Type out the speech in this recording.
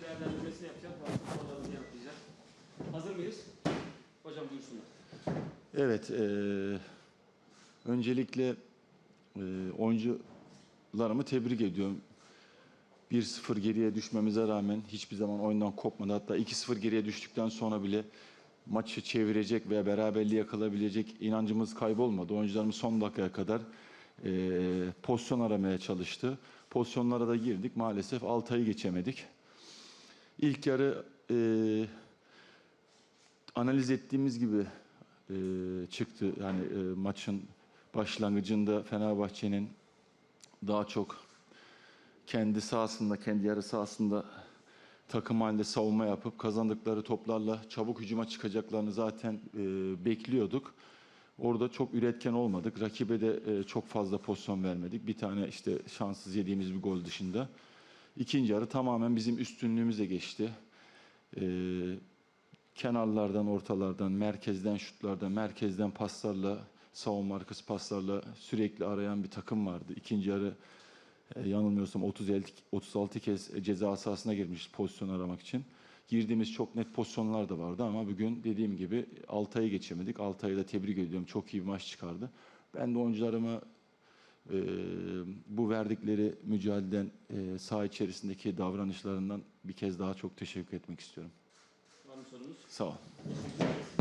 değerlendirmesini yapacağız. Bazı sorularımızı yanıtlayacağız. Hazır mıyız? Hocam buyursunlar. Evet, eee, öncelikle eee oyuncularımı tebrik ediyorum. 1-0 geriye düşmemize rağmen hiçbir zaman oyundan kopmadı. Hatta 2-0 geriye düştükten sonra bile maçı çevirecek veya beraberliği yakalayabilecek inancımız kaybolmadı. Oyuncularımız son dakikaya kadar eee, pozisyon aramaya çalıştı. Pozisyonlara da girdik. Maalesef Altay'ı geçemedik. İlk yarı eee analiz ettiğimiz gibi e, çıktı. Yani e, maçın başlangıcında Fenerbahçe'nin daha çok kendi sahasında, kendi yarı sahasında takım halinde savunma yapıp kazandıkları toplarla çabuk hücuma çıkacaklarını zaten e, bekliyorduk. Orada çok üretken olmadık. Rakibe de e, çok fazla pozisyon vermedik. Bir tane işte şanssız yediğimiz bir gol dışında. İkinci yarı tamamen bizim üstünlüğümüze geçti. E, kenarlardan, ortalardan, merkezden şutlardan, merkezden paslarla, savunma arkası paslarla sürekli arayan bir takım vardı. İkinci yarı e, yanılmıyorsam 30 36 kez ceza sahasına girmiş pozisyon aramak için. Girdiğimiz çok net pozisyonlar da vardı ama bugün dediğim gibi Altay'ı geçemedik. Altay'ı da tebrik ediyorum. Çok iyi bir maç çıkardı. Ben de oyuncularıma e, bu verdikleri mücadeleden, e, saha içerisindeki davranışlarından bir kez daha çok teşekkür etmek istiyorum. Var mı sorunuz? Sağ ol. Teşekkür ederiz.